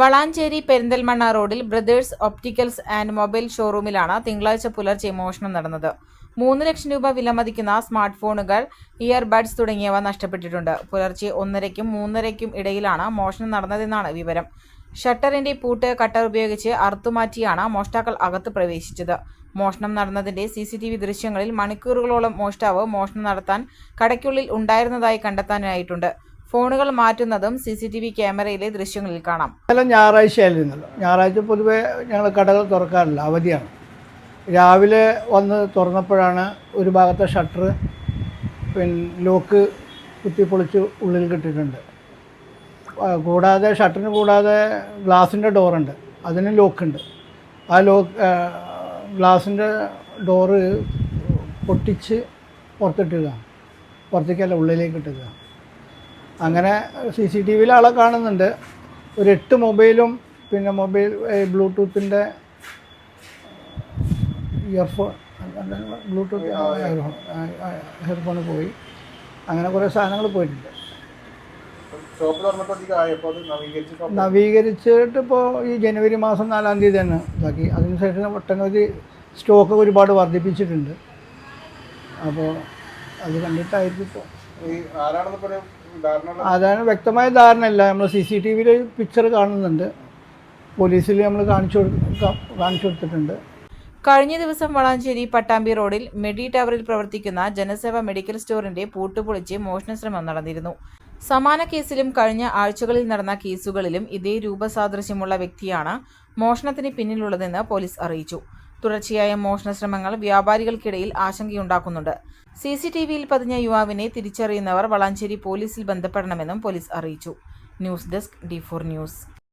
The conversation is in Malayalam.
വളാഞ്ചേരി പെരിന്തൽമണ്ണ റോഡിൽ ബ്രദേഴ്സ് ഒപ്റ്റിക്കൽസ് ആൻഡ് മൊബൈൽ ഷോറൂമിലാണ് തിങ്കളാഴ്ച പുലർച്ചെ മോഷണം നടന്നത്. മൂന്ന് ലക്ഷം രൂപ വിലമതിക്കുന്ന സ്മാർട്ട് ഫോണുകൾ ഇയർബഡ്സ് തുടങ്ങിയവ നഷ്ടപ്പെട്ടിട്ടുണ്ട്. പുലർച്ചെ ഒന്നരയ്ക്കും മൂന്നരയ്ക്കും ഇടയിലാണ് മോഷണം നടന്നതെന്നാണ് വിവരം. ഷട്ടറിന്റെ പൂട്ട് കട്ടർ ഉപയോഗിച്ച് അറുത്തുമാറ്റിയാണ് മോഷ്ടാക്കൾ അകത്ത് പ്രവേശിച്ചത്. മോഷണം നടന്നതിന്റെ സി സി ടി വി ദൃശ്യങ്ങളിൽ മണിക്കൂറുകളോളം മോഷ്ടാവ് മോഷണം നടത്താൻ കടയ്ക്കുള്ളിൽ ഉണ്ടായിരുന്നതായി കണ്ടെത്താനായിട്ടുണ്ട്. ഫോണുകൾ മാറ്റുന്നതും സി സി ടി വി ക്യാമറയിലെ ദൃശ്യങ്ങളിൽ കാണാം. ഇന്നലെ ഞായറാഴ്ച ആയിരുന്നല്ലോ ഞായറാഴ്ച പൊതുവേ ഞങ്ങൾ കടകൾ തുറക്കാറില്ല അവധിയാണ്. രാവിലെ വന്ന് തുറന്നപ്പോഴാണ് ഒരു ഭാഗത്തെ ഷട്ടർ പിന്നെ ലോക്ക് കുത്തിപ്പൊളിച്ച് ഉള്ളിൽ കിട്ടിയിട്ടുണ്ട്. കൂടാതെ ഷട്ടറിന് കൂടാതെ ഗ്ലാസിന്റെ ഡോറുണ്ട് അതിന് ലോക്കുണ്ട്. ആ ലോക്ക് ഗ്ലാസിന്റെ ഡോറ് പൊട്ടിച്ച് പുറത്തിട്ടുക പുറത്തേക്കല്ല ഉള്ളിലേക്ക് ഇട്ടുക അങ്ങനെ സി സി ടി വിയിൽ ആളെ കാണുന്നുണ്ട്. ഒരു എട്ട് മൊബൈലും പിന്നെ മൊബൈൽ ബ്ലൂടൂത്തിന്റെ ഇയർഫോൺ ബ്ലൂടൂത്ത് ഹെഡ്ഫോൺ പോയി. അങ്ങനെ കുറേ സാധനങ്ങൾ പോയിട്ടുണ്ട്. നവീകരിച്ചിട്ടിപ്പോൾ നവീകരിച്ചിട്ട് ഇപ്പോൾ ഈ ജനുവരി മാസം നാലാം തീയതി തന്നെ ഇതാക്കി. അതിനുശേഷം ഒട്ടനവധി സ്റ്റോക്ക് ഒരുപാട് വർദ്ധിപ്പിച്ചിട്ടുണ്ട്. അപ്പോൾ അത് കണ്ടിട്ടായിരിക്കും ഇപ്പോൾ ഈ ആരാണെന്ന് അതാണ് വ്യക്തമായ ധാരണയില്ല നമ്മൾ സി സി ടി വിയിൽ പിക്ചർ കാണുന്നുണ്ട്. പോലീസിൽ നമ്മൾ കാണിച്ചു കൊടു- കാണിച്ചു കൊടുത്തിട്ടുണ്ട്. കഴിഞ്ഞ ദിവസം വളാഞ്ചേരി പട്ടാമ്പി റോഡിൽ മെഡി ടവറിൽ പ്രവർത്തിക്കുന്ന ജനസേവ മെഡിക്കൽ സ്റ്റോറിന്റെ പൂട്ടുപൊളിച്ച് മോഷണശ്രമം നടന്നിരുന്നു. സമാന കേസിലും കഴിഞ്ഞ ആഴ്ചകളിൽ നടന്ന കേസുകളിലും ഇതേ രൂപസാദൃശ്യമുള്ള വ്യക്തിയാണ് മോഷണത്തിന് പിന്നിലുള്ളതെന്ന് പോലീസ് അറിയിച്ചു. തുടർച്ചയായ മോഷണ ശ്രമങ്ങൾ വ്യാപാരികൾക്കിടയിൽ ആശങ്കയുണ്ടാക്കുന്നുണ്ട്. സി സി ടി വിയിൽ പതിഞ്ഞ യുവാവിനെ തിരിച്ചറിയുന്നവർ വളാഞ്ചേരി പോലീസിൽ ബന്ധപ്പെടണമെന്നും പോലീസ് അറിയിച്ചു. News desk D four news.